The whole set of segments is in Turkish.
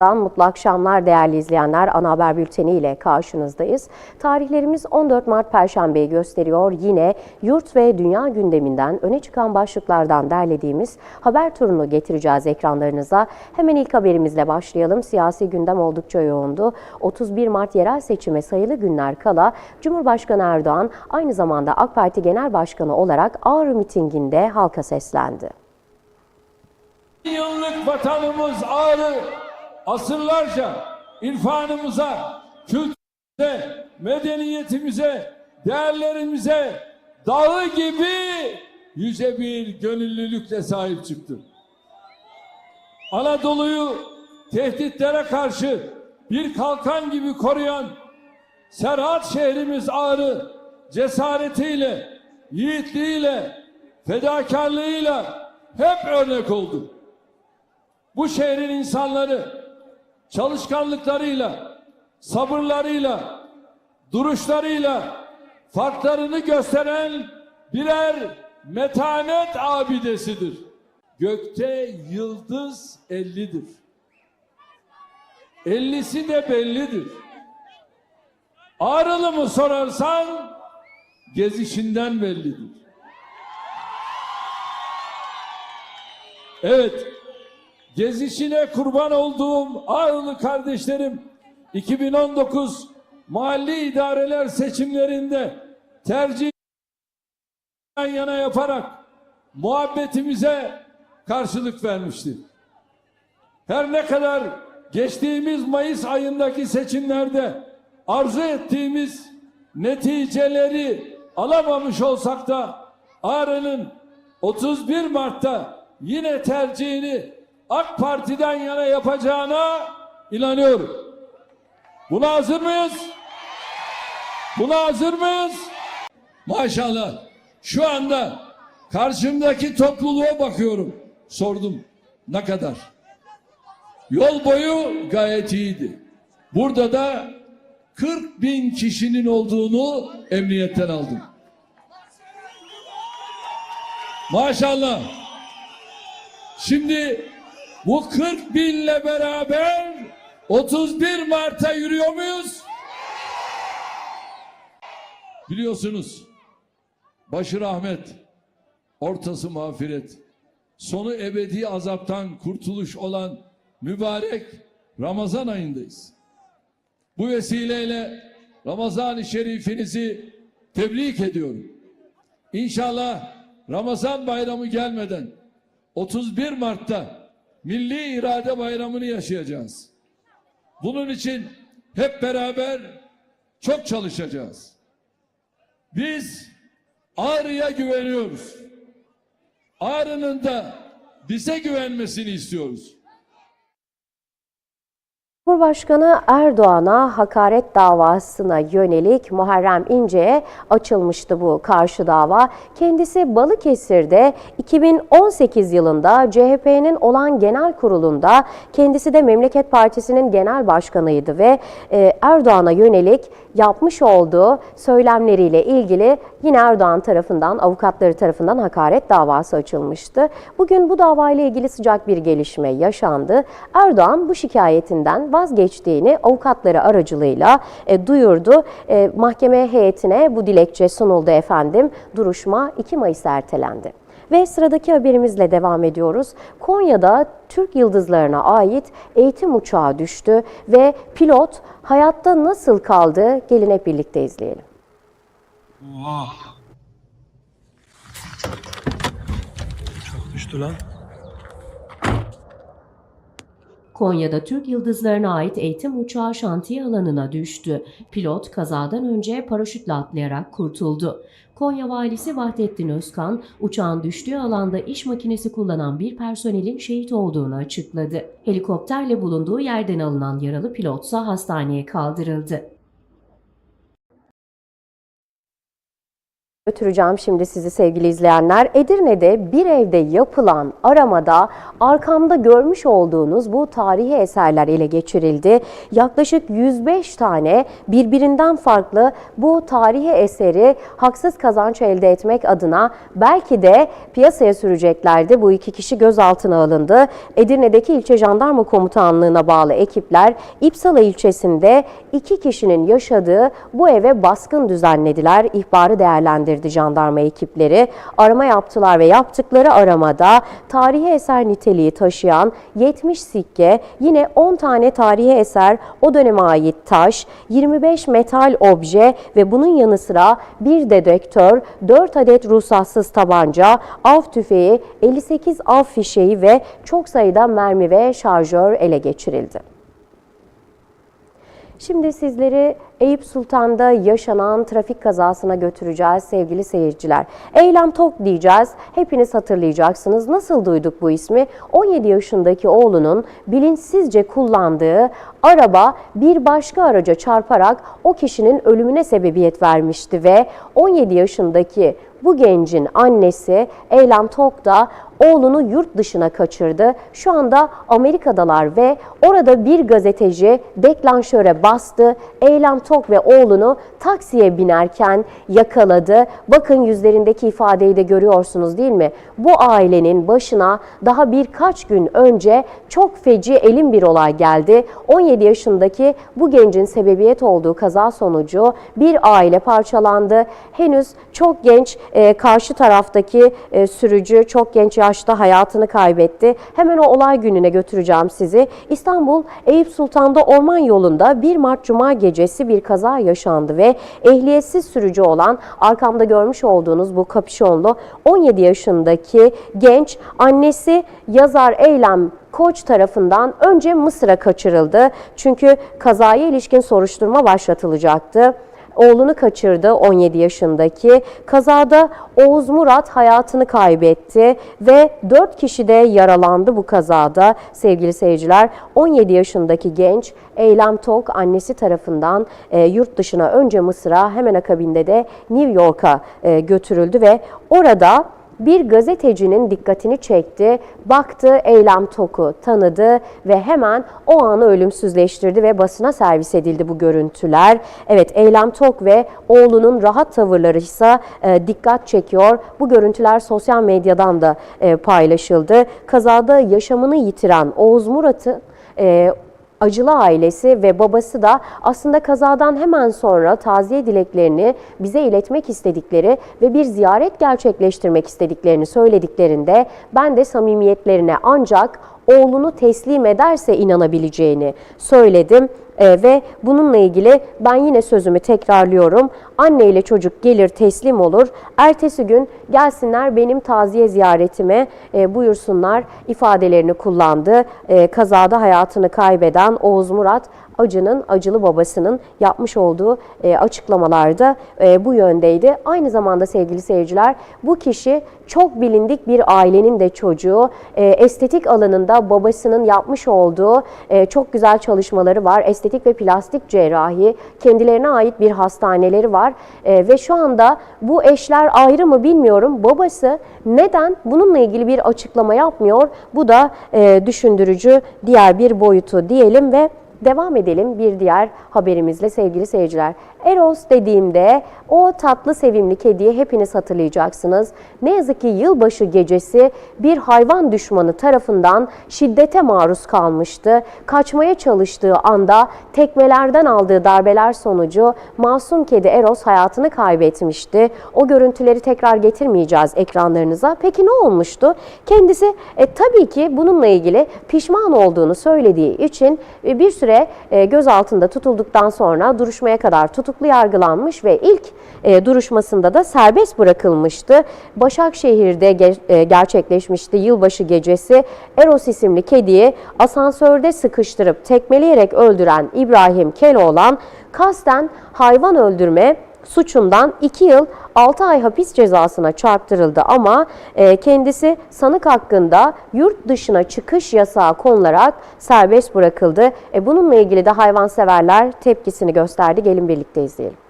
Mutlu akşamlar değerli izleyenler. Ana haber bülteni ile karşınızdayız. Tarihlerimiz 14 Mart Perşembe'yi gösteriyor. Yine yurt ve dünya gündeminden öne çıkan başlıklardan derlediğimiz haber turunu getireceğiz ekranlarınıza. Hemen ilk haberimizle başlayalım. Siyasi gündem oldukça yoğundu. 31 Mart yerel seçime sayılı günler kala Cumhurbaşkanı Erdoğan aynı zamanda AK Parti Genel Başkanı olarak Ağrı mitinginde halka seslendi. Yıllık vatanımız Ağrı asırlarca irfanımıza, kültürümüze, medeniyetimize, değerlerimize dağı gibi yüce bir gönüllülükle sahip çıktı. Anadolu'yu tehditlere karşı bir kalkan gibi koruyan Serhat şehrimiz Ağrı cesaretiyle, yiğitliğiyle, fedakarlığıyla hep örnek oldu. Bu şehrin insanları çalışkanlıklarıyla, sabırlarıyla, duruşlarıyla farklarını gösteren birer metanet abidesidir. Gökte yıldız ellidir. Ellisi de bellidir. Ağrılı mı sorarsan gezişinden bellidir. Evet, gezişine kurban olduğum Ağrılı kardeşlerim 2019 mahalli idareler seçimlerinde tercih yan yana yaparak muhabbetimize karşılık vermişti. Her ne kadar geçtiğimiz Mayıs ayındaki seçimlerde arzu ettiğimiz neticeleri alamamış olsak da Ağrı'nın 31 Mart'ta yine tercihini AK Parti'den yana yapacağına inanıyorum. Buna hazır mıyız? Buna hazır mıyız? Maşallah şu anda karşımdaki topluluğa bakıyorum. Sordum ne kadar? Yol boyu gayet iyiydi. Burada da 40 bin kişinin olduğunu emniyetten aldım. Maşallah. Şimdi bu 40 binle beraber 31 Mart'a yürüyor muyuz? Biliyorsunuz başı rahmet, ortası mağfiret, sonu ebedi azaptan kurtuluş olan mübarek Ramazan ayındayız. Bu vesileyle Ramazan-ı Şerifinizi tebrik ediyorum. İnşallah Ramazan bayramı gelmeden 31 Mart'ta Milli İrade Bayramı'nı yaşayacağız. Bunun için hep beraber çok çalışacağız. Biz Ağrı'ya güveniyoruz. Ağrı'nın da bize güvenmesini istiyoruz. Cumhurbaşkanı Erdoğan'a hakaret davasına yönelik Muharrem İnce'ye açılmıştı bu karşı dava. Kendisi Balıkesir'de 2018 yılında CHP'nin olan genel kurulunda kendisi de Memleket Partisi'nin genel başkanıydı ve e, Erdoğan'a yönelik yapmış olduğu söylemleriyle ilgili yine Erdoğan tarafından, avukatları tarafından hakaret davası açılmıştı. Bugün bu davayla ilgili sıcak bir gelişme yaşandı. Erdoğan bu şikayetinden vazgeçtiğini avukatları aracılığıyla e, duyurdu. E, mahkeme heyetine bu dilekçe sunuldu efendim. Duruşma 2 Mayıs ertelendi. Ve sıradaki haberimizle devam ediyoruz. Konya'da Türk yıldızlarına ait eğitim uçağı düştü ve pilot hayatta nasıl kaldı? Gelin hep birlikte izleyelim. Oha. Çok düştü lan. Konya'da Türk yıldızlarına ait eğitim uçağı şantiye alanına düştü. Pilot kazadan önce paraşütle atlayarak kurtuldu. Konya valisi Vahdettin Özkan, uçağın düştüğü alanda iş makinesi kullanan bir personelin şehit olduğunu açıkladı. Helikopterle bulunduğu yerden alınan yaralı pilotsa hastaneye kaldırıldı. Götüreceğim şimdi sizi sevgili izleyenler. Edirne'de bir evde yapılan aramada arkamda görmüş olduğunuz bu tarihi eserler ele geçirildi. Yaklaşık 105 tane birbirinden farklı bu tarihi eseri haksız kazanç elde etmek adına belki de piyasaya süreceklerdi. Bu iki kişi gözaltına alındı. Edirne'deki ilçe jandarma komutanlığına bağlı ekipler İpsala ilçesinde iki kişinin yaşadığı bu eve baskın düzenlediler. İhbarı değerlendirdi jandarma ekipleri. Arama yaptılar ve yaptıkları aramada tarihi eser niteliği taşıyan 70 sikke, yine 10 tane tarihi eser, o döneme ait taş, 25 metal obje ve bunun yanı sıra bir dedektör, 4 adet ruhsatsız tabanca, av tüfeği, 58 av fişeği ve çok sayıda mermi ve şarjör ele geçirildi. Şimdi sizleri Eyüp Sultan'da yaşanan trafik kazasına götüreceğiz sevgili seyirciler. Eylem Tok diyeceğiz. Hepiniz hatırlayacaksınız. Nasıl duyduk bu ismi? 17 yaşındaki oğlunun bilinçsizce kullandığı araba bir başka araca çarparak o kişinin ölümüne sebebiyet vermişti ve 17 yaşındaki bu gencin annesi Eylem Tok da oğlunu yurt dışına kaçırdı. Şu anda Amerika'dalar ve orada bir gazeteci deklanşöre bastı. Eylem Tok ve oğlunu taksiye binerken yakaladı. Bakın yüzlerindeki ifadeyi de görüyorsunuz değil mi? Bu ailenin başına daha birkaç gün önce çok feci elin bir olay geldi. 17 yaşındaki bu gencin sebebiyet olduğu kaza sonucu bir aile parçalandı. Henüz çok genç e, karşı taraftaki e, sürücü çok genç yaşta hayatını kaybetti. Hemen o olay gününe götüreceğim sizi. İstanbul Eyüp Sultan'da orman yolunda 1 Mart Cuma gecesi bir kaza yaşandı ve ehliyetsiz sürücü olan arkamda görmüş olduğunuz bu kapüşonlu 17 yaşındaki genç annesi yazar Eylem Koç tarafından önce Mısır'a kaçırıldı. Çünkü kazaya ilişkin soruşturma başlatılacaktı oğlunu kaçırdı 17 yaşındaki. Kazada Oğuz Murat hayatını kaybetti ve 4 kişi de yaralandı bu kazada sevgili seyirciler. 17 yaşındaki genç Eylem Tok annesi tarafından e, yurt dışına önce Mısır'a hemen akabinde de New York'a e, götürüldü ve orada bir gazetecinin dikkatini çekti. Baktı Eylem Tok'u tanıdı ve hemen o anı ölümsüzleştirdi ve basına servis edildi bu görüntüler. Evet Eylem Tok ve oğlunun rahat tavırları ise e, dikkat çekiyor. Bu görüntüler sosyal medyadan da e, paylaşıldı. Kazada yaşamını yitiren Oğuz Murat'ı e, Acılı ailesi ve babası da aslında kazadan hemen sonra taziye dileklerini bize iletmek istedikleri ve bir ziyaret gerçekleştirmek istediklerini söylediklerinde ben de samimiyetlerine ancak oğlunu teslim ederse inanabileceğini söyledim. Ee, ve bununla ilgili ben yine sözümü tekrarlıyorum. Anne ile çocuk gelir teslim olur. Ertesi gün gelsinler benim taziye ziyaretime e, buyursunlar ifadelerini kullandı. E, kazada hayatını kaybeden Oğuz Murat Acı'nın, Acılı babasının yapmış olduğu e, açıklamalarda e, bu yöndeydi. Aynı zamanda sevgili seyirciler bu kişi çok bilindik bir ailenin de çocuğu. E, estetik alanında babasının yapmış olduğu çok güzel çalışmaları var. Estetik ve plastik cerrahi, kendilerine ait bir hastaneleri var. Ve şu anda bu eşler ayrı mı bilmiyorum. Babası neden bununla ilgili bir açıklama yapmıyor? Bu da düşündürücü diğer bir boyutu diyelim ve Devam edelim bir diğer haberimizle sevgili seyirciler. Eros dediğimde o tatlı sevimli kediyi hepiniz hatırlayacaksınız. Ne yazık ki yılbaşı gecesi bir hayvan düşmanı tarafından şiddete maruz kalmıştı. Kaçmaya çalıştığı anda tekmelerden aldığı darbeler sonucu masum kedi Eros hayatını kaybetmişti. O görüntüleri tekrar getirmeyeceğiz ekranlarınıza. Peki ne olmuştu? Kendisi e, tabii ki bununla ilgili pişman olduğunu söylediği için e, bir süre e, gözaltında tutulduktan sonra duruşmaya kadar tutuklu yargılanmış ve ilk e, duruşmasında da serbest bırakılmıştı. Başakşehir'de e, gerçekleşmişti yılbaşı gecesi. Eros isimli kediyi asansörde sıkıştırıp tekmeleyerek öldüren İbrahim Keloğlan kasten hayvan öldürme suçundan 2 yıl 6 ay hapis cezasına çarptırıldı ama e, kendisi sanık hakkında yurt dışına çıkış yasağı konularak serbest bırakıldı. E, bununla ilgili de hayvanseverler tepkisini gösterdi. Gelin birlikte izleyelim.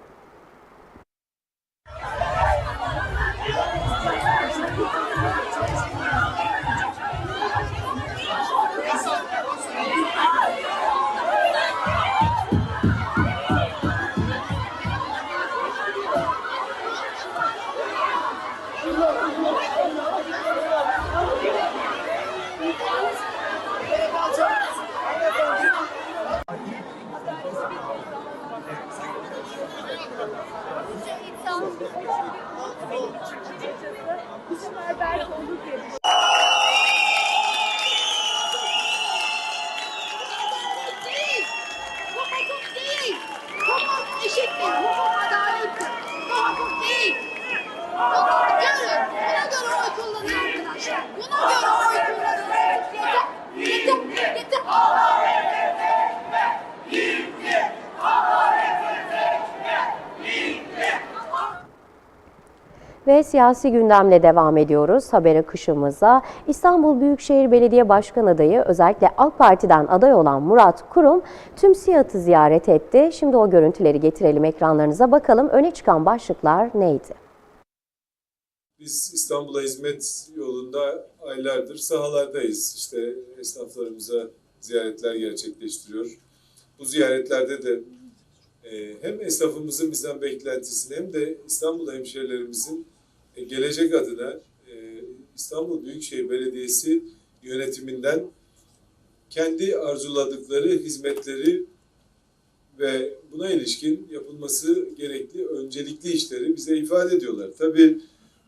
Siyasi gündemle devam ediyoruz haber akışımıza. İstanbul Büyükşehir Belediye Başkan adayı özellikle AK Parti'den aday olan Murat Kurum tüm SİAD'ı ziyaret etti. Şimdi o görüntüleri getirelim ekranlarınıza bakalım öne çıkan başlıklar neydi? Biz İstanbul'a hizmet yolunda aylardır sahalardayız. İşte esnaflarımıza ziyaretler gerçekleştiriyor. Bu ziyaretlerde de e, hem esnafımızın bizden beklentisini hem de İstanbul hemşehrilerimizin gelecek adına e, İstanbul Büyükşehir Belediyesi yönetiminden kendi arzuladıkları hizmetleri ve buna ilişkin yapılması gerekli öncelikli işleri bize ifade ediyorlar. Tabii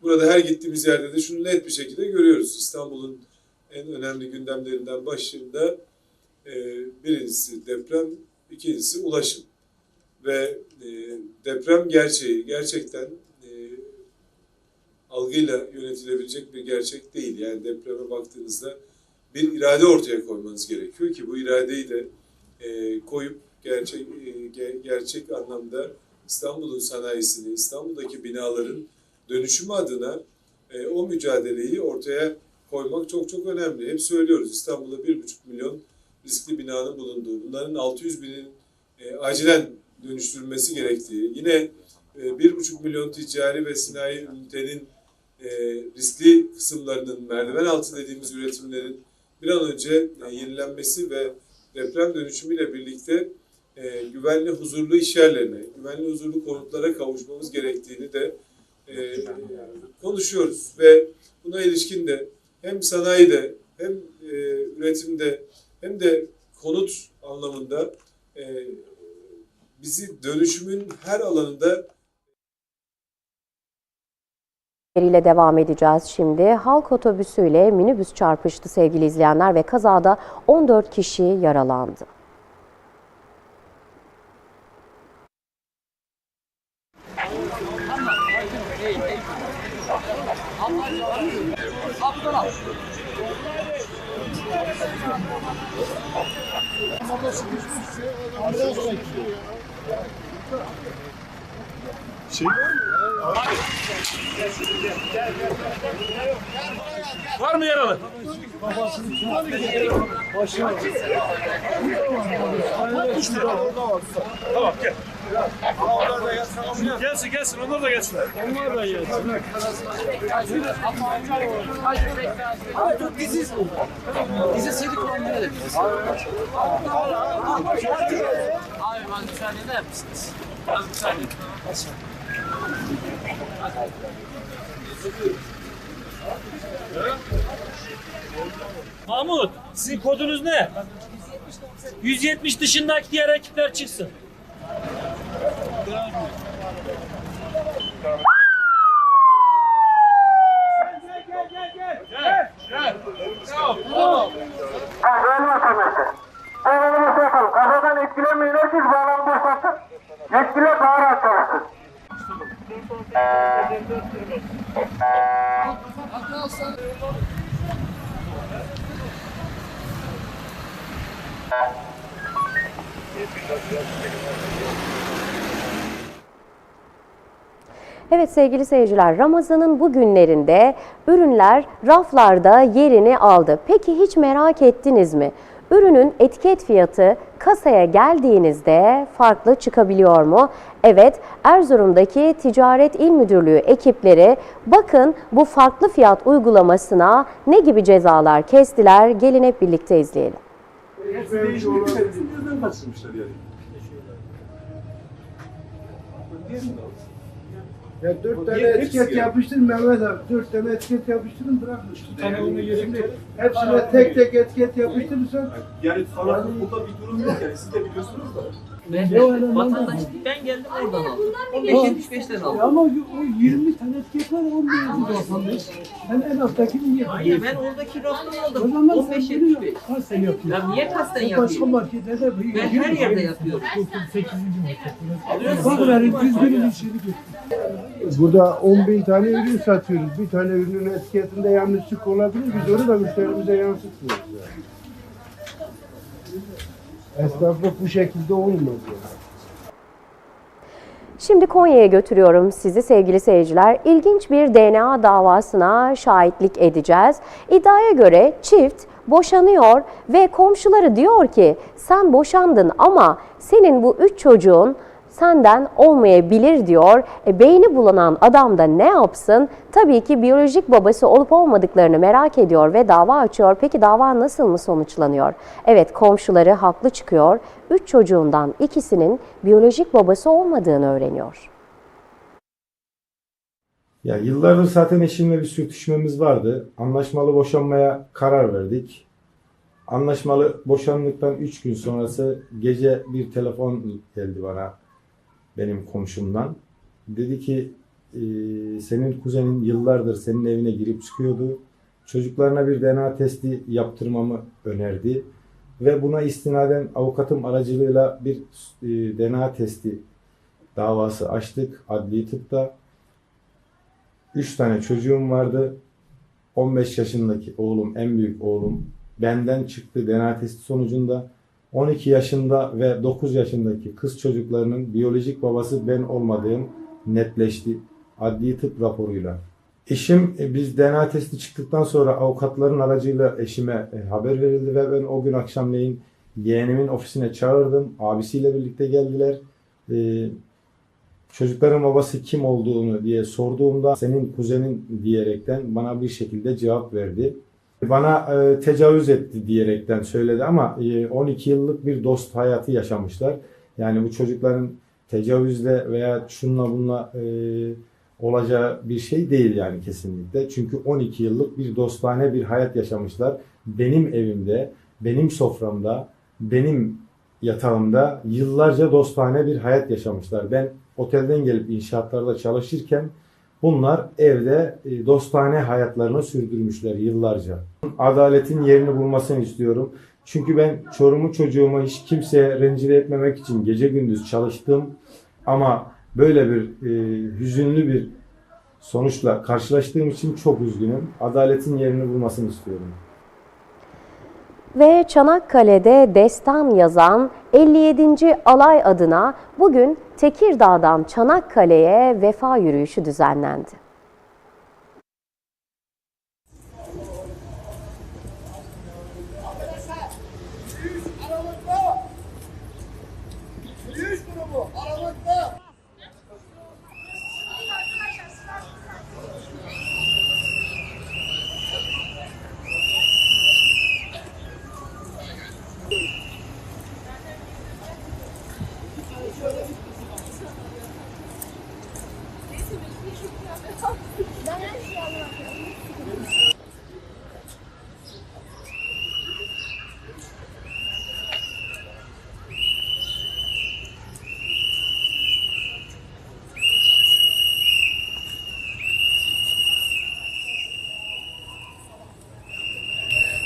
Burada her gittiğimiz yerde de şunu net bir şekilde görüyoruz. İstanbul'un en önemli gündemlerinden başında e, birincisi deprem, ikincisi ulaşım. Ve e, deprem gerçeği gerçekten e, algıyla yönetilebilecek bir gerçek değil. Yani depreme baktığınızda bir irade ortaya koymanız gerekiyor ki bu iradeyi de e, koyup gerçek e, ge- gerçek anlamda İstanbul'un sanayisini, İstanbul'daki binaların dönüşümü adına e, o mücadeleyi ortaya koymak çok çok önemli. Hep söylüyoruz İstanbul'da 1,5 milyon riskli binanın bulunduğu, bunların 600 binin e, acilen dönüştürülmesi gerektiği, yine e, 1,5 milyon ticari ve sinayi ünitenin e, riskli kısımlarının, merdiven altı dediğimiz üretimlerin bir an önce e, yenilenmesi ve deprem dönüşümüyle birlikte e, güvenli, huzurlu iş yerlerine, güvenli, huzurlu konutlara kavuşmamız gerektiğini de e, konuşuyoruz. Ve buna ilişkin de hem sanayide hem e, üretimde hem de konut anlamında e, bizi dönüşümün her alanında ile devam edeceğiz şimdi. Halk otobüsüyle minibüs çarpıştı sevgili izleyenler ve kazada 14 kişi yaralandı. Var mı yaralı? Tamam gel. Gelsin gelsin onlar da gelsin. Onlar da gelsin. Abi bana müsaade eder misiniz? Az müsaade. Mahmut, sizin kodunuz ne? 170 dışındaki diğer ekipler çıksın. Kahvenin vatandaşı. Bağlanımızı yapalım. Kafadan etkilenmeyin. Herkes bağlanı boşaltsın. Yetkililer bağırarak çalışsın. Evet sevgili seyirciler Ramazan'ın bu günlerinde ürünler raflarda yerini aldı. Peki hiç merak ettiniz mi? Ürünün etiket fiyatı kasaya geldiğinizde farklı çıkabiliyor mu? Evet, Erzurum'daki Ticaret İl Müdürlüğü ekipleri bakın bu farklı fiyat uygulamasına ne gibi cezalar kestiler? Gelin hep birlikte izleyelim. Ya dört tane etiket yapıştırın Mehmet abi. Dört tane etiket yapıştırın bırakın. Şimdi hepsine tek tek etiket yapıştırırsan Yani falan burada bir durum yok yani siz de biliyorsunuz da. Ben, vatandaş, ben geldim oradan aldım. 15.75'ten aldım. ama o 20 tane etiket var 11 yazıyor Sen en alttakini niye? Hayır ben oradaki raftan O aldım. zaman sen 15.75. bunu kaç sen yapıyorsun? Ya niye kasten Başka yapıyorum? markete de bu. Ben her yerde yapıyorum. 8. markette. Bak verin düzgünün içini git. Burada 10 bin tane ürün satıyoruz. Bir tane ürünün etiketinde yanlışlık olabilir. Biz onu da müşterimize yansıtmıyoruz. Yani. Esnaflık bu şekilde olmaz yani. Şimdi Konya'ya götürüyorum sizi sevgili seyirciler. İlginç bir DNA davasına şahitlik edeceğiz. İddiaya göre çift boşanıyor ve komşuları diyor ki sen boşandın ama senin bu üç çocuğun senden olmayabilir diyor. E, beyni bulunan adam da ne yapsın? Tabii ki biyolojik babası olup olmadıklarını merak ediyor ve dava açıyor. Peki dava nasıl mı sonuçlanıyor? Evet komşuları haklı çıkıyor. Üç çocuğundan ikisinin biyolojik babası olmadığını öğreniyor. Ya yıllardır zaten eşimle bir sürtüşmemiz vardı. Anlaşmalı boşanmaya karar verdik. Anlaşmalı boşandıktan 3 gün sonrası gece bir telefon geldi bana benim komşumdan. Dedi ki "Ee, senin kuzenin yıllardır senin evine girip çıkıyordu. Çocuklarına bir DNA testi yaptırmamı önerdi. Ve buna istinaden avukatım aracılığıyla bir e, DNA testi davası açtık adli tıpta. 3 tane çocuğum vardı. 15 yaşındaki oğlum, en büyük oğlum benden çıktı DNA testi sonucunda. 12 yaşında ve 9 yaşındaki kız çocuklarının biyolojik babası ben olmadığım netleşti adli tıp raporuyla. Eşim e, biz DNA testi çıktıktan sonra avukatların aracıyla eşime e, haber verildi ve ben o gün akşamleyin yeğenimin ofisine çağırdım. Abisiyle birlikte geldiler. E, çocukların babası kim olduğunu diye sorduğumda senin kuzenin diyerekten bana bir şekilde cevap verdi. Bana e, tecavüz etti diyerekten söyledi ama e, 12 yıllık bir dost hayatı yaşamışlar. Yani bu çocukların tecavüzle veya şunla bununla e, olacağı bir şey değil yani kesinlikle. Çünkü 12 yıllık bir dostane bir hayat yaşamışlar. Benim evimde, benim soframda, benim yatağımda yıllarca dostane bir hayat yaşamışlar. Ben otelden gelip inşaatlarda çalışırken bunlar evde e, dostane hayatlarını sürdürmüşler yıllarca. Adaletin yerini bulmasını istiyorum. Çünkü ben Çorum'u çocuğumu hiç kimseye rencide etmemek için gece gündüz çalıştım. Ama böyle bir e, hüzünlü bir sonuçla karşılaştığım için çok üzgünüm. Adaletin yerini bulmasını istiyorum. Ve Çanakkale'de destan yazan 57. alay adına bugün Tekirdağ'dan Çanakkale'ye vefa yürüyüşü düzenlendi.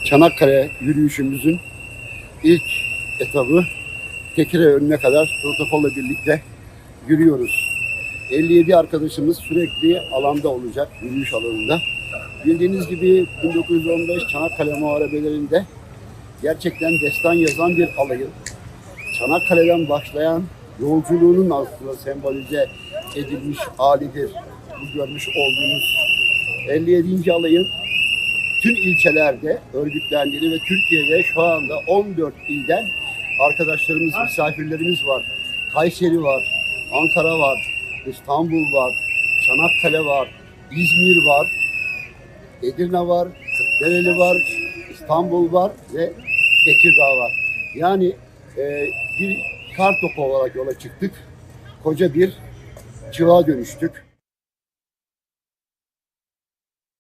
Çanakkale yürüyüşümüzün ilk etabı Tekire önüne kadar protokolle birlikte yürüyoruz. 57 arkadaşımız sürekli alanda olacak, yürüyüş alanında. Bildiğiniz gibi 1915 Çanakkale Muharebelerinde gerçekten destan yazan bir alayın Çanakkale'den başlayan yolculuğunun aslında sembolize edilmiş halidir. Bu görmüş olduğunuz 57. alayın tüm ilçelerde örgütlendiğini ve Türkiye'de şu anda 14 ilden arkadaşlarımız, misafirlerimiz var. Kayseri var, Ankara var, İstanbul var, Çanakkale var, İzmir var, Edirne var, Kırklareli var, İstanbul var ve Tekirdağ var. Yani e, bir kar topu olarak yola çıktık. Koca bir çığa dönüştük.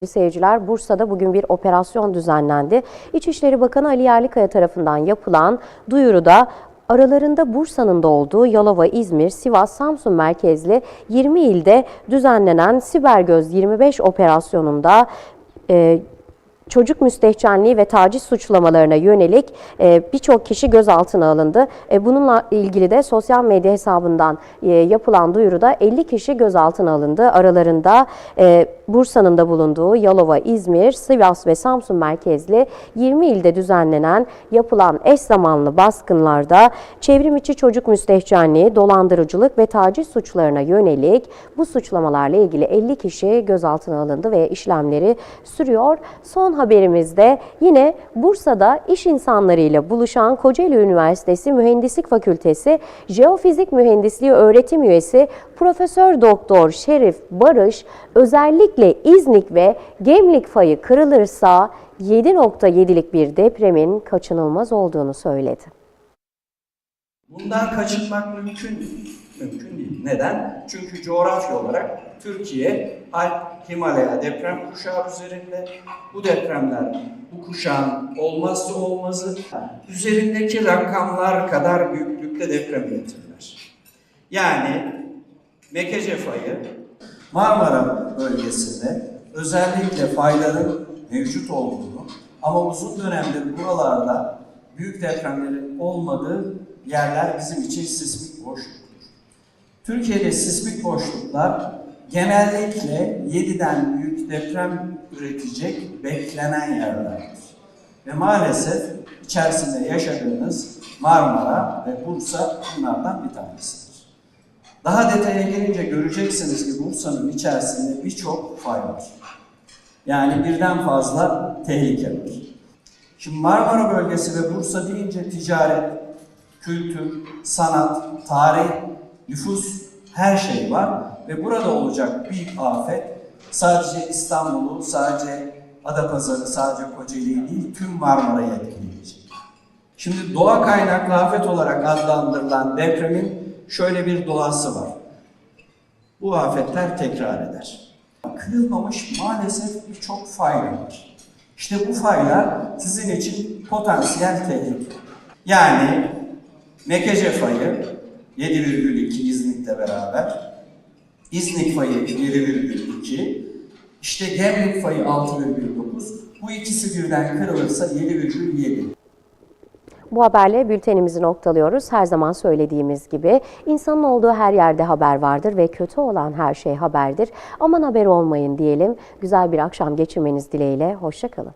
Seyirciler Bursa'da bugün bir operasyon düzenlendi. İçişleri Bakanı Ali Yerlikaya tarafından yapılan duyuruda aralarında Bursa'nın da olduğu Yalova, İzmir, Sivas, Samsun merkezli 20 ilde düzenlenen Sibergöz 25 operasyonunda e, çocuk müstehcenliği ve taciz suçlamalarına yönelik e, birçok kişi gözaltına alındı. E, bununla ilgili de sosyal medya hesabından e, yapılan duyuruda 50 kişi gözaltına alındı. Aralarında e, Bursa'nın da bulunduğu Yalova, İzmir, Sivas ve Samsun merkezli 20 ilde düzenlenen yapılan eş zamanlı baskınlarda çevrim içi çocuk müstehcenliği, dolandırıcılık ve taciz suçlarına yönelik bu suçlamalarla ilgili 50 kişi gözaltına alındı ve işlemleri sürüyor. Son haberimizde yine Bursa'da iş insanlarıyla buluşan Kocaeli Üniversitesi Mühendislik Fakültesi Jeofizik Mühendisliği öğretim üyesi Profesör Doktor Şerif Barış özellikle İznik ve Gemlik fayı kırılırsa 7.7'lik bir depremin kaçınılmaz olduğunu söyledi. Bundan kaçınmak mümkün. Mümkün değil. Neden? Çünkü coğrafya olarak Türkiye Alp Himalaya deprem kuşağı üzerinde. Bu depremler bu kuşağın olmazsa olmazı. Üzerindeki rakamlar kadar büyüklükte deprem üretirler. Yani Mekece fayı Marmara bölgesinde özellikle fayların mevcut olduğunu ama uzun dönemdir buralarda büyük depremlerin olmadığı yerler bizim için sismik boşluktur. Türkiye'de sismik boşluklar genellikle 7'den büyük deprem üretecek beklenen yerlerdir. Ve maalesef içerisinde yaşadığınız Marmara ve Bursa bunlardan bir tanesidir. Daha detaya gelince göreceksiniz ki Bursa'nın içerisinde birçok fay var. Yani birden fazla tehlike var. Şimdi Marmara bölgesi ve Bursa deyince ticaret, kültür, sanat, tarih, nüfus her şey var ve burada olacak büyük afet sadece İstanbul'u, sadece Adapazarı, sadece Kocaeli'yi değil tüm Marmara'yı etkileyecek. Şimdi doğa kaynaklı afet olarak adlandırılan depremin şöyle bir doğası var. Bu afetler tekrar eder. Kırılmamış maalesef birçok fay var. İşte bu faylar sizin için potansiyel tehlike. Yani Mekece fayı 7,2 İznik'le beraber, İznik fayı 7,2, işte Gemlik fayı 6,9, bu ikisi birden kırılırsa 7,7. Bu haberle bültenimizi noktalıyoruz. Her zaman söylediğimiz gibi insanın olduğu her yerde haber vardır ve kötü olan her şey haberdir. Aman haber olmayın diyelim. Güzel bir akşam geçirmeniz dileğiyle. Hoşçakalın.